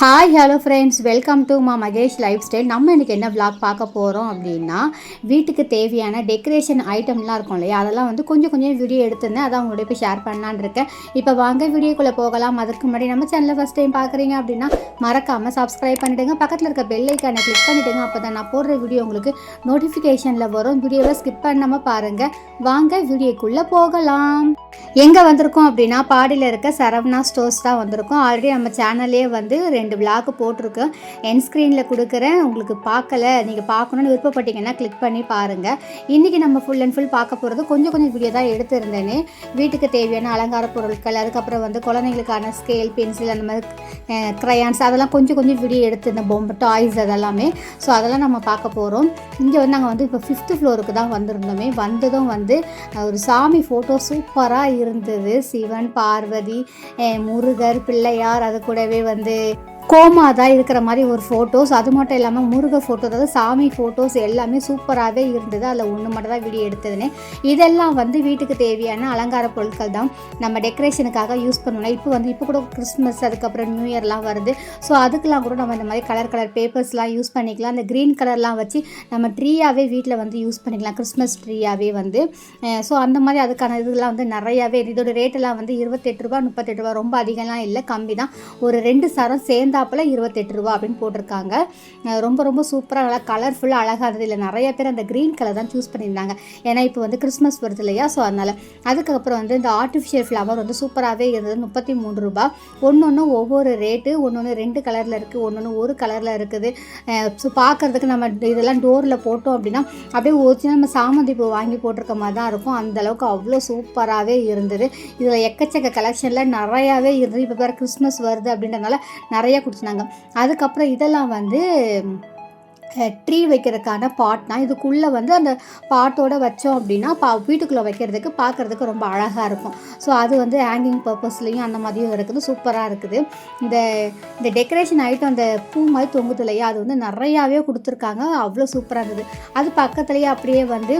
Hi hello friends welcome to my Mahesh life style நம்ம இன்றைக்கி என்ன விளாக் பார்க்க போகிறோம் அப்படின்னா வீட்டுக்கு தேவையான டெக்கரேஷன் ஐட்டம்லாம் இருக்கும் இல்லையா? அதெல்லாம் வந்து கொஞ்சம் கொஞ்சம் வீடியோ எடுத்திருந்தேன். அதை அவங்களோட போய் ஷேர் பண்ணலான்னு இருக்கேன். இப்போ வாங்க வீடியோக்குள்ளே போகலாம். அதற்கு முன்னாடி நம்ம சேனலில் ஃபஸ்ட் டைம் பார்க்குறீங்க அப்படின்னா மறக்காமல் சப்ஸ்கிரைப் பண்ணிவிடுங்க பக்கத்தில் இருக்க பெல் ஐக்கானை கிளிக் பண்ணிவிடுங்க அப்போ தான் நான் போடுற வீடியோ உங்களுக்கு நோட்டிஃபிகேஷனில் வரும். வீடியோவை ஸ்கிப் பண்ணாமல் பாருங்கள் வாங்க வீடியோக்குள்ளே போகலாம். எங்கே வந்திருக்கோம் அப்படின்னா பாடியில் இருக்க சரவணா ஸ்டோர்ஸ் தான் வந்திருக்கோம். ஆல்ரெடி நம்ம சேனல்லே வந்து ரெண்டு ரெண்டு விளாக் போட்டிருக்கேன். என் ஸ்க்ரீனில் கொடுக்குறேன். உங்களுக்கு பார்க்கல நீங்கள் பார்க்கணுன்னு விருப்பப்பட்டீங்கன்னா கிளிக் பண்ணி பாருங்கள் இன்றைக்கி நம்ம ஃபுல் அண்ட் ஃபுல் பார்க்க போகிறது கொஞ்சம் கொஞ்சம் வீடியோ தான் எடுத்திருந்தேனே. வீட்டுக்கு தேவையான அலங்கார பொருட்கள் அதுக்கப்புறம் வந்து குழந்தைங்களுக்கான ஸ்கேல் பென்சில் அந்த மாதிரி க்ரையான்ஸ் அதெல்லாம் கொஞ்சம் கொஞ்சம் வீடியோ எடுத்திருந்தேன். பொம்மை டாய்ஸ் அதெல்லாமே. ஸோ அதெல்லாம் நம்ம பார்க்க போகிறோம் இங்கே வந்து நாங்கள் வந்து இப்போ ஃபிஃப்த்து ஃப்ளோருக்கு தான் வந்திருந்தோமே. வந்ததும் வந்து ஒரு சாமி ஃபோட்டோ சூப்பராக இருந்தது. சிவன் பார்வதி முருகர் பிள்ளையார் அது கூடவே வந்து கோமா தான் இருக்கிற மாதிரி ஒரு ஃபோட்டோஸ் அது மட்டும் இல்லாமல் முருக ஃபோட்டோ அதாவது சாமி ஃபோட்டோஸ் எல்லாமே சூப்பராகவே இருந்தது. அதில் ஒன்று மட்டும் தான் வீடியோ எடுத்ததுன்னு இதெல்லாம் வந்து வீட்டுக்கு தேவையான அலங்கார பொருட்கள் தான் நம்ம டெக்கரேஷனுக்காக யூஸ் பண்ணணும் இப்போ வந்து இப்போ கூட கிறிஸ்மஸ் அதுக்கப்புறம் நியூ இயர்லாம் வருது. ஸோ அதுக்கெலாம் கூட நம்ம இந்த மாதிரி கலர் கலர் பேப்பர்ஸ்லாம் யூஸ் பண்ணிக்கலாம். அந்த க்ரீன் கலர்லாம் வச்சு நம்ம ட்ரீயாகவே வீட்டில் வந்து யூஸ் பண்ணிக்கலாம். கிறிஸ்மஸ் ட்ரீயாகவே வந்து. ஸோ அந்த மாதிரி அதுக்கான இதெல்லாம் வந்து நிறையாவே இதோட ரேட்டெல்லாம் வந்து இருபத்தெட்டு ரூபா முப்பத்தெட்டு ரூபா ரொம்ப அதிகம்லாம் இல்லை. கம்மி தான் ஒரு ரெண்டு சரம் சேர்ந்தாப்புல இருபத்தெட்டு ரூபா அப்படின்னு போட்டிருக்காங்க. ரொம்ப ரொம்ப சூப்பராக நல்லா கலர்ஃபுல்லாக அழகாக இருந்தது. இல்லை நிறைய பேர் அந்த க்ரீன் கலர் தான் சூஸ் பண்ணியிருந்தாங்க. ஏன்னா இப்போ வந்து கிறிஸ்மஸ் வருது இல்லையா? ஸோ அதனால் அதுக்கப்புறம் வந்து இந்த ஆர்டிஃபிஷியல் ஃப்ளவர் வந்து சூப்பராகவே இருந்தது. முப்பத்தி மூணு ரூபா. ஒன்று ஒன்று ஒவ்வொரு ரேட்டு ஒன்று ஒன்று ரெண்டு கலரில் இருக்குது ஒன்று ஒன்று ஒரு கலரில் இருக்குது. ஸோ பார்க்குறதுக்கு நம்ம இதெல்லாம் டோரில் போட்டோம் அப்படின்னா அப்படியே ஒரிஜினல் நம்ம சாமந்தி பூ வாங்கி போட்டிருக்க மாதிரி தான் இருக்கும். அந்தளவுக்கு அவ்வளோ சூப்பராகவே இருந்தது. இதில் எக்கச்சக்க கலெக்ஷனில் நிறையாவே இருந்தது. இப்போ வேறு கிறிஸ்மஸ் வருது அப்படின்றதுனால நிறைய கொடுத்துருந்தாங்க அதுக்கப்புறம் இதெல்லாம் வந்து ட்ரீ வைக்கிறதுக்கான பாட்னா இதுக்குள்ளே வந்து அந்த பாட்டோட வச்சோம் அப்படின்னா பா வீட்டுக்குள்ளே வைக்கிறதுக்கு பார்க்குறதுக்கு ரொம்ப அழகாக இருக்கும். ஸோ அது வந்து ஹேங்கிங் பர்பஸ்லேயும் அந்த மாதிரியும் இருக்குது. சூப்பராக இருக்குது. இந்த இந்த டெக்கரேஷன் ஐட்டம் அந்த பூ மாதிரி தொங்குது இல்லையா? அது வந்து நிறையாவே கொடுத்துருக்காங்க. அவ்வளோ சூப்பராக இருந்தது. அது பக்கத்துலேயே அப்படியே வந்து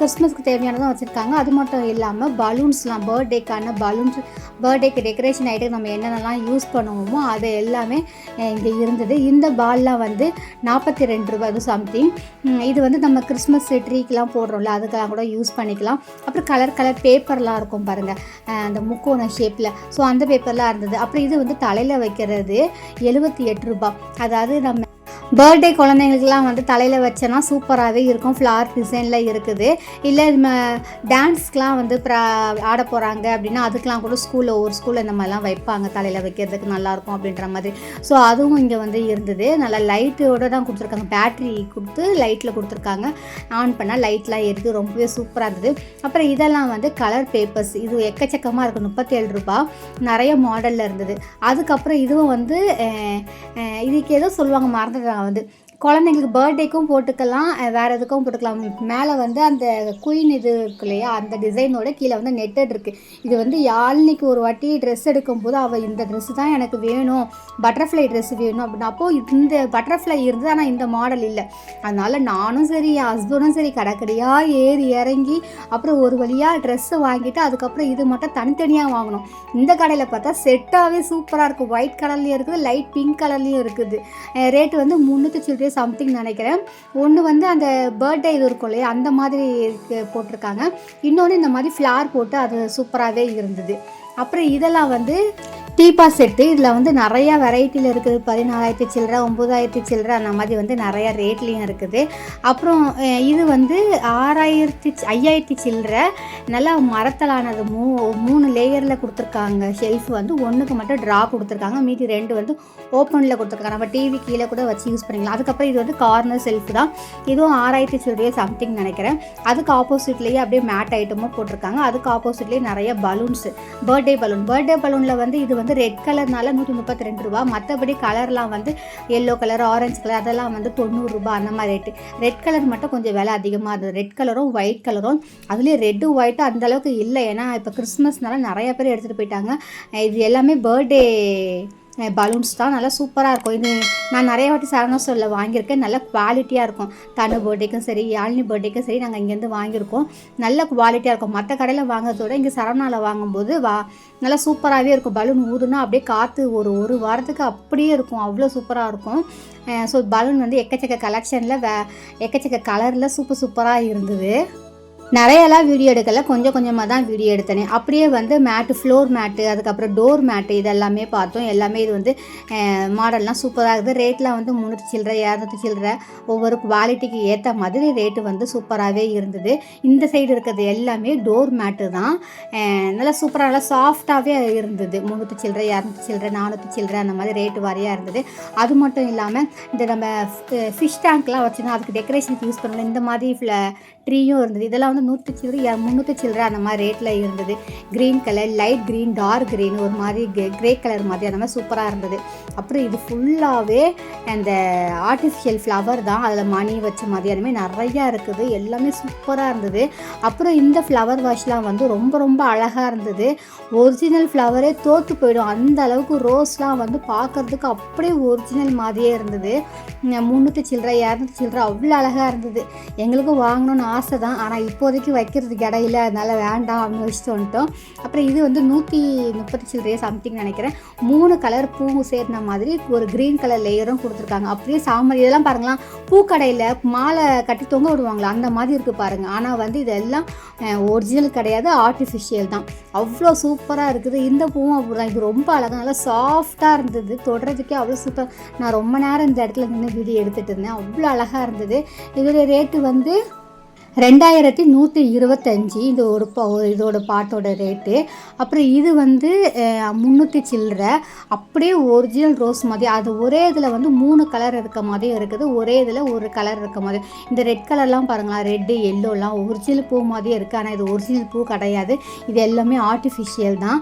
கிறிஸ்மஸ்க்கு தேவையானதும் வச்சுருக்காங்க. அது மட்டும் இல்லாமல் பலூன்ஸ்லாம் பர்த்டேக்கான பலூன்ஸ் பர்த்டேக்கு டெக்கரேஷன் ஐட்டம் நம்ம என்னென்னலாம் யூஸ் பண்ணுவோமோ அது எல்லாமே இங்கே இருந்தது. இந்த பால்லாம் வந்து நாற்பத்தி ரெண்டு ரூபாய் அது சம்திங் இது வந்து நம்ம கிறிஸ்மஸ் ட்ரீக்கெலாம் போடுறோம்ல அதுக்கெல்லாம் கூட யூஸ் பண்ணிக்கலாம். அப்புறம் கலர் கலர் பேப்பர்லாம் இருக்கும் பாருங்கள் அந்த முக்கோண ஷேப்பில் ஸோ அந்த பேப்பர்லாம் இருந்தது. அப்புறம் இது வந்து தலையில் வைக்கிறது எழுபத்தி எட்டு ரூபாய். அதாவது நம்ம பர்த்டே குழந்தைங்களுக்குலாம் வந்து தலையில் வச்சோன்னா சூப்பராகவே இருக்கும். ஃப்ளார் டிசைனில் இருக்குது. இல்லை நம்ம டான்ஸ்க்கெலாம் வந்து ப்ரா ஆட போகிறாங்க அப்படின்னா அதுக்கெலாம் கூட ஸ்கூலில் ஒரு ஸ்கூலில் இந்த மாதிரிலாம் வைப்பாங்க. தலையில் வைக்கிறதுக்கு நல்லாயிருக்கும் அப்படின்ற மாதிரி. ஸோ அதுவும் இங்கே வந்து இருந்தது. நல்லா லைட்டோட தான் கொடுத்துருக்காங்க. பேட்ரி கொடுத்து லைட்டில் கொடுத்துருக்காங்க. ஆன் பண்ணால் லைட்லாம் எரியுது ரொம்பவே சூப்பராக இருந்தது. அப்புறம் இதெல்லாம் வந்து கலர் பேப்பர்ஸ் இது எக்கச்சக்கமாக இருக்கும் முப்பத்தேழு ரூபா. நிறைய மாடலில் இருந்தது. அதுக்கப்புறம் இதுவும் வந்து இதுக்கு ஏதோ சொல்லுவாங்க மறந்துடுறாங்க வந்து குழந்தைங்களுக்கு பர்த்டேக்கும் போட்டுக்கலாம் வேறு வேற எதுக்கும் போட்டுக்கலாம். மேலே வந்து அந்த குயின் இது இருக்கு இல்லையா அந்த டிசைனோட கீழே வந்து நெட்டட் இருக்குது இது வந்து யாழ்னிக்கு ஒரு வாட்டி ட்ரெஸ் எடுக்கும்போது அவள் இந்த ட்ரெஸ் தான் எனக்கு வேணும் பட்டர்ஃப்ளை ட்ரெஸ் வேணும் அப்படின்னா. அப்போ இந்த பட்டர்ஃப்ளை இருந்தது ஆனால் இந்த மாடல் இல்லை. அதனால நானும் சரி என் ஹஸ்பண்டும் சரி கடைக்கடையாக ஏறி இறங்கி அப்புறம் ஒரு வழியாக ட்ரெஸ்ஸை வாங்கிட்டு அதுக்கப்புறம் இது மட்டும் தனித்தனியாக வாங்கணும். இந்த கடையில் பார்த்தா செட்டாகவே சூப்பராக இருக்கும். ஒயிட் கலர்லேயும் இருக்குது லைட் பிங்க் கலர்லேயும் இருக்குது. ரேட்டு வந்து முந்நூற்றி சில்லறையே சம்திங் நினைக்கிறேன். ஒன்று வந்து அந்த பர்த்டே இது இருக்கும் இல்லையா அந்த மாதிரி போட்டிருக்காங்க. இன்னொன்று இந்த மாதிரி ஃப்ளார் போட்டு அது சூப்பராகவே இருந்தது. அப்புறம் இதெல்லாம் வந்து டீப்பா செட்டு இதில் வந்து நிறையா வெரைட்டியில் இருக்குது. பதினாலாயிரத்தி சில்லற ஒம்பதாயிரத்தி சில்லற அந்த மாதிரி வந்து நிறையா ரேட்லேயும் இருக்குது. அப்புறம் இது வந்து ஆறாயிரத்தி ஐயாயிரத்தி சில்லற நல்லா மரத்தலானது. மூ மூணு லேயரில் கொடுத்துருக்காங்க. ஷெல்ஃப் வந்து ஒன்றுக்கு மட்டும் ட்ரா கொடுத்துருக்காங்க. மீதி ரெண்டு வந்து ஓப்பனில் கொடுத்துருக்காங்க. நம்ம டிவி கீழே கூட வச்சு யூஸ் பண்ணிக்கலாம். அதுக்கப்புறம் இது வந்து கார்னர் செல்ஃப் தான். இதுவும் ஆறாயிரத்தி சில்லறையே சம்திங் நினைக்கிறேன். அதுக்கு ஆப்போசிட்லேயே அப்படியே மேட் ஐட்டமும் போட்டிருக்காங்க. அதுக்கு ஆப்போசிட்லேயே நிறைய பலூன்ஸ் பர்த்டே பலூன் பர்த்டே பலூனில் வந்து இது வந்து ரெட் கலர்னால நூற்றி முப்பத்தி ரெண்டு ரூபா. மற்றபடி கலர்லாம் வந்து எல்லோ கலர் ஆரஞ்சு கலர் அதெல்லாம் வந்து தொண்ணூறுரூபா அந்த மாதிரி ரேட்டு ரெட் கலர் மட்டும் கொஞ்சம் விலை அதிகமாக இருந்தது. ரெட் கலரும் ஒயிட் கலரும் அதுலேயும் ரெட்டு ஒயிட்டும் அந்தளவுக்கு இல்லை. ஏன்னா இப்போ கிறிஸ்மஸ்னால நிறைய பேர் எடுத்துகிட்டு போயிட்டாங்க. இது எல்லாமே பர்த்டே பலூன்ஸ் தான். நல்லா சூப்பராக இருக்கும். இது நான் நிறைய வாட்டி சரணா சொல்ல வாங்கியிருக்கேன். நல்ல குவாலிட்டியாக இருக்கும். தனு பர்த்டேக்கும் சரி யாழினி பர்த்டேக்கும் சரி நாங்கள் இங்கேருந்து வாங்கியிருக்கோம். நல்ல குவாலிட்டியாக இருக்கும். மற்ற கடையில் வாங்குறதோட இங்கே சரவணாவில் வாங்கும்போது வா நல்லா சூப்பராகவே இருக்கும். பலூன் ஊதுனா அப்படியே காற்று ஒரு ஒரு வாரத்துக்கு அப்படியே இருக்கும். அவ்வளோ சூப்பராக இருக்கும். ஸோ பலூன் வந்து எக்கச்சக்க கலெக்ஷனில் வே எக்கச்சக்க கலரில் சூப்பர் சூப்பராக இருந்தது. நிறையலாம் வீடியோ எடுக்கல. கொஞ்சம் கொஞ்சமாக தான் வீடியோ எடுத்தேனே. அப்படியே வந்து மேட்டு ஃப்ளோர் மேட்டு அதுக்கப்புறம் டோர் மேட்டு இதெல்லாமே பார்த்தோம். எல்லாமே இது வந்து மாடல்லாம் சூப்பராக இருக்குது. ரேட்லாம் வந்து முந்நூற்றி சில்லற இரநூத்தி சில்லற ஒவ்வொரு குவாலிட்டிக்கு ஏற்ற மாதிரி ரேட்டு வந்து சூப்பராகவே இருந்தது. இந்த சைடு இருக்கிறது எல்லாமே டோர் மேட்டு தான். நல்லா சூப்பராக நல்லா சாஃப்டாகவே இருந்தது. முந்நூற்றி சில்லற இரநூத்தி சில்லற நானூற்றி சில்லற அந்த மாதிரி ரேட்டு வாரியாக இருந்தது. அது மட்டும் இல்லாமல் இந்த நம்ம ஃபிஷ் டேங்க்லாம் வச்சுருந்தோம் அதுக்கு டெக்கரேஷனுக்கு யூஸ் பண்ணல இந்த மாதிரி ட்ரீயும் இருந்தது. இதெல்லாம் வந்து நூற்றி சில்லறை முந்நூற்றி சில்லற அந்த மாதிரி ரேட்டில் இருந்தது. Green colour light green dark green ஒரு மாதிரி கிரே கலர் மாதிரி அந்த மாதிரி சூப்பராக இருந்தது. அப்புறம் இது ஃபுல்லாகவே அந்த ஆர்டிஃபிஷியல் ஃப்ளவர் தான். அதில் மணி வச்ச மாதிரி அந்த மாதிரி நிறையா இருக்குது. எல்லாமே சூப்பராக இருந்தது. அப்புறம் இந்த ஃப்ளவர் வாஷ்லாம் வந்து ரொம்ப ரொம்ப அழகாக இருந்தது. ஒரிஜினல் ஃப்ளவரே தோற்று போயிடும். அந்த அளவுக்கு ரோஸ்லாம் வந்து பார்க்கறதுக்கு அப்படியே ஒரிஜினல் மாதிரியே இருந்தது. முந்நூற்றி சில்லற இரநூத்தி சில்லற அவ்வளோ அழகாக இருந்தது. எங்களுக்கும் வாங்கணும்னு ஆசை தான். ஆனால் இப்போ இப்போதைக்கு வைக்கிறதுக்கு இடையில அதனால் வேண்டாம் அப்படின்னு வச்சுட்டு வந்துட்டோம். அப்புறம் இது வந்து நூற்றி முப்பத்தி சில்லறையே சம்திங் நினைக்கிறேன். மூணு கலர் பூ சேர்ந்த மாதிரி ஒரு க்ரீன் கலர் லேயரும் கொடுத்துருக்காங்க. அப்படியே சாமரி இதெல்லாம் பாருங்களா பூக்கடையில் மாலை கட்டி தொங்க விடுவாங்களா? அந்த மாதிரி இருக்குது பாருங்கள் ஆனால் வந்து இதெல்லாம் ஒரிஜினல் கிடையாது ஆர்டிஃபிஷியல் தான். அவ்வளோ சூப்பராக இருக்குது. இந்த பூவும் அப்படி தான் இது ரொம்ப அழகாக நல்லா சாஃப்டாக இருந்தது. தொடுறதுக்கே அவ்வளோ சூப்பர் நான் ரொம்ப நேரம் இந்த இடத்துல நின்று வீடியோ எடுத்துகிட்டு இருந்தேன். அவ்வளோ அழகாக இருந்தது. இதோடைய ரேட்டு வந்து ரெண்டாயிரத்தி நூற்றி இருபத்தஞ்சி இது ஒரு பா இதோட பாட்டோட ரேட்டு அப்புறம் இது வந்து முந்நூற்றி சில்லற. அப்படியே ஒரிஜினல் ரோஸ் மாதிரி அது ஒரே இதில் வந்து மூணு கலர் இருக்க மாதிரியும் இருக்குது. ஒரே இதில் ஒரு கலர் இருக்க மாதிரி. இந்த ரெட் கலர்லாம் பாருங்களா ரெட்டு எல்லோலாம் ஒரிஜினல் பூ மாதிரியே இருக்குது ஆனால் இது ஒரிஜினல் பூ கிடையாது. இது எல்லாமே ஆர்டிஃபிஷியல் தான்.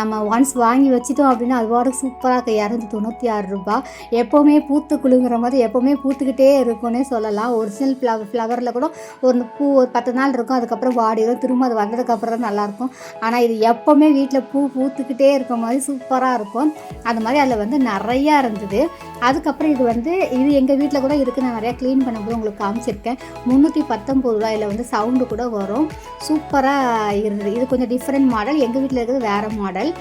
நம்ம ஒன்ஸ் வாங்கி வச்சிட்டோம் அப்படின்னா அதுவோட சூப்பராக இருக்குது இரநூத்தி தொண்ணூற்றி ஆறு ரூபாய். எப்போவுமே பூத்து குலுங்குற மாதிரி எப்போவுமே பூத்துக்கிட்டே இருக்கும்னே சொல்லலாம். ஒரிஜினல் ஃப்ளவர் ஃப்ளவரில் கூட ஒரு பூ ஒரு பத்து நாள் இருக்கும் அதுக்கப்புறம் வாடிடும் திரும்ப அது வந்ததுக்கப்புறம் தான் நல்லாயிருக்கும். ஆனால் இது எப்போவுமே வீட்டில் பூ பூத்துக்கிட்டே இருக்க மாதிரி சூப்பராக இருக்கும். அது மாதிரி அதில் வந்து நிறையா இருந்தது. அதுக்கப்புறம் இது வந்து இது எங்கள் வீட்டில் கூட இருக்குது நான் நிறையா க்ளீன் பண்ணும்போது உங்களுக்கு காமிச்சிருக்கேன். முந்நூற்றி பத்தொம்பது ரூபாயில் வந்து சவுண்டு கூட வரும். சூப்பராக இருந்தது. இது கொஞ்சம் டிஃப்ரெண்ட் மாடல் எங்கள் வீட்டில் இருக்கிறது வேறு மாடல்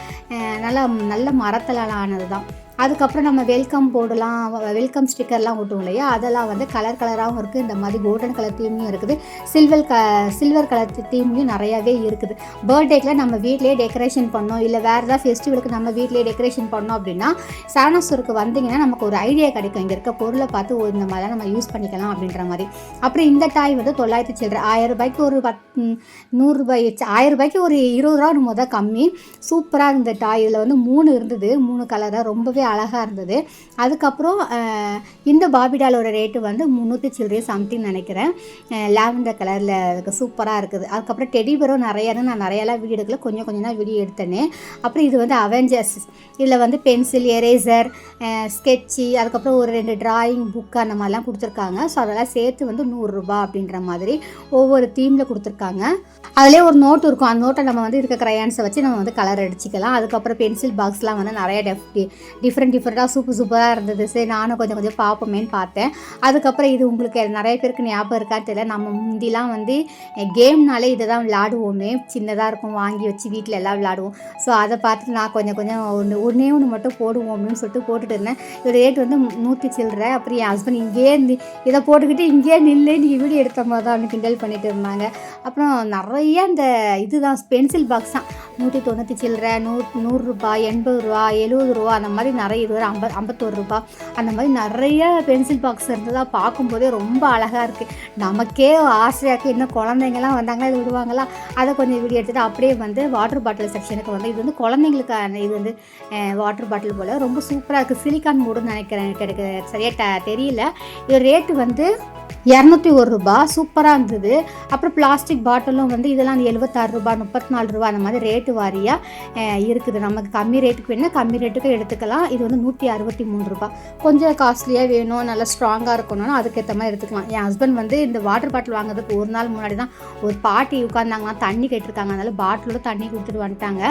நல்லா நல்ல மரத்தலால் ஆனது தான் அதுக்கப்புறம் நம்ம வெல்கம் போர்டுலாம் வெல்கம் ஸ்டிக்கர்லாம் ஒட்டுவோம் இல்லையா? அதெல்லாம் வந்து கலர் கலராகவும் இருக்குது இந்த மாதிரி கோல்டன் கலர் தீம்லையும் இருக்குது. சில்வர் க சில்வர் கலர் தீம்லையும் நிறையாவே இருக்குது. பர்த்டேக்கில் நம்ம வீட்லேயே டெக்கரேஷன் பண்ணோம். இல்லை வேறு ஏதாவது ஃபெஸ்டிவலுக்கு நம்ம வீட்லேயே டெக்கரேஷன் பண்ணோம் அப்படின்னா சரணசூருக்கு வந்தீங்கன்னா நமக்கு ஒரு ஐடியா கிடைக்கும். இங்கே இருக்க பொருளை பார்த்து ஒரு இந்த மாதிரிலாம் நம்ம யூஸ் பண்ணிக்கலாம் அப்படின்ற மாதிரி. அப்புறம் இந்த டாய் வந்து தொள்ளாயிரத்தி சில்லற ஆயிரம் ரூபாய்க்கு ஒரு பத் நூறுரூபாய் ஆயிரம் ரூபாய்க்கு ஒரு இருபது ரூபா முதல் கம்மி. சூப்பராக இருந்த டாய் இதில் வந்து மூணு இருந்தது. மூணு கலராக ரொம்பவே அழகாக இருந்தது. அதுக்கப்புறம் இந்த பாபிடாலோட ரேட்டு வந்து முந்நூற்றி சில்லறை சம்திங் நினைக்கிறேன். லாவெண்டர் கலரில் சூப்பராக இருக்குது. அதுக்கப்புறம் டெடிபரும் நிறையா நான் நிறையாலாம் வீடியோ எடுக்கல. கொஞ்சம் கொஞ்சம் தான் வீடியோ எடுத்தேனே. அப்புறம் இது வந்து அவெஞ்சர்ஸ் இதில் வந்து பென்சில் எரேசர் ஸ்கெட்சி அதுக்கப்புறம் ஒரு ரெண்டு டிராயிங் புக் அந்த மாதிரிலாம் கொடுத்துருக்காங்க. ஸோ அதெல்லாம் சேர்த்து வந்து நூறுரூபா அப்படின்ற மாதிரி ஒவ்வொரு தீமில் கொடுத்துருக்காங்க. அதிலே ஒரு நோட் இருக்கும். அந்த நோட்டை நம்ம வந்து இருக்க க்ரையான்ஸை வச்சு நம்ம வந்து கலர் அடிச்சிக்கலாம். அதுக்கப்புறம் பென்சில் பாக்ஸ்லாம் வந்து நிறைய டெஃப் டிஃப்ரெண்ட் டிஃப்ரெண்ட்டாக சூப்பர் சூப்பராக இருந்தது. சரி நானும் கொஞ்சம் கொஞ்சம் பார்ப்போமேன்னு பார்த்தேன். அதுக்கப்புறம் இது உங்களுக்கு நிறைய பேருக்கு ஞாபகம் இருக்கான்னு தெரியல. நம்ம முந்திலாம் வந்து கேம்னாலே இதை தான் விளாடுவோமே. சின்னதாக இருக்கும் வாங்கி வச்சு வீட்டில் எல்லாம் விளாடுவோம். ஸோ அதை பார்த்துட்டு நான் கொஞ்சம் கொஞ்சம் ஒன்று ஒன்றே ஒன்று மட்டும் போடுவோம் அப்படின்னு சொல்லிட்டு போட்டுட்டு இருந்தேன். இதோட ரேட் வந்து நூற்றி சில்லற. அப்புறம் என் ஹஸ்பண்ட் இங்கேயே இருந்து இதை போட்டுக்கிட்டு இங்கேயே நில்லு நீ வீடியோ எடுத்த மாதிரி தான் கிண்டல் பண்ணிட்டு இருந்தாங்க. அப்புறம் நிறைய இந்த இதுதான் பென்சில் பாக்ஸ் தான். நூற்றி தொண்ணூற்றி சில்லற நூ நூறுரூபா எண்பது ரூபா எழுபது ரூபா அந்த மாதிரி நிறைய இது ஒரு ஐம்பது ஐம்பத்தோரு ரூபா. அந்த மாதிரி நிறைய பென்சில் பாக்ஸ் இருந்ததாக பார்க்கும்போதே ரொம்ப அழகாக இருக்குது நமக்கே ஆசையாக்கு இன்னும் குழந்தைங்கலாம் வந்தாங்களா இது விடுவாங்களா? அதை கொஞ்சம் வீடியோ எடுத்துகிட்டு அப்படியே வந்து வாட்டர் பாட்டில் செக்ஷனுக்கு வந்து இது வந்து குழந்தைங்களுக்கான இது வந்து வாட்டர் பாட்டில் போல். ரொம்ப சூப்பராக இருக்குது சிலிக்கான் மூடுன்னு நினைக்கிறேன். எனக்கு எனக்கு சரியாக ட தெரியல. இது ரேட்டு வந்து இரநூத்தி ஒரு ரூபா. சூப்பராக இருந்தது. அப்புறம் பிளாஸ்டிக் பாட்டிலும் வந்து இதெல்லாம் எழுபத்தாறு ரூபா முப்பத்தி நாலு ரூபா அந்த மாதிரி ரேட்டு வாரியாக இருக்குது. நமக்கு கம்மி ரேட்டுக்கு வேணால் கம்மி ரேட்டுக்கு எடுத்துக்கலாம். இது வந்து நூற்றி அறுபத்தி மூணு ரூபா. கொஞ்சம் காஸ்ட்லியாக வேணும் நல்லா ஸ்ட்ராங்காக இருக்கணும்னா அதுக்கேற்ற மாதிரி எடுத்துக்கலாம். என் ஹஸ்பண்ட் வந்து இந்த வாட்டர் பாட்டில் வாங்குறதுக்கு ஒரு நாள் முன்னாடி தான் ஒரு பாட்டி உட்காந்தாங்கன்னா தண்ணி கேட்டிருக்காங்க. அதனால் பாட்டிலோட தண்ணி கொடுத்துட்டு வந்துட்டாங்க.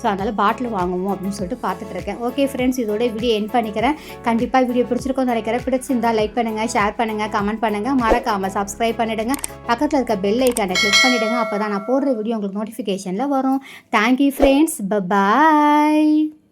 ஸோ அதனால் பாட்டில் வாங்குவோம் அப்படின்னு சொல்லிட்டு பார்த்துட்டு இருக்கேன். ஓகே ஃப்ரெண்ட்ஸ் இதோட வீடியோ என் பண்ணிக்கிறேன். கண்டிப்பாக வீடியோ பிடிச்சிருக்கோம் நினைக்கிறேன். பிடிச்சிருந்தா லைக் பண்ணுங்கள் ஷேர் பண்ணுங்கள் கமெண்ட் பண்ணுங்கள் மறக்காமல் சப்ஸ்கிரைப் பண்ணிவிடுங்க பக்கத்தில் இருக்க பெல் ஐக்கானை கிளிக் பண்ணிவிடுங்க அப்போ தான் நான் போடுற வீடியோ உங்களுக்கு நோட்டிஃபிகேஷனில் வரும். Thank you friends bye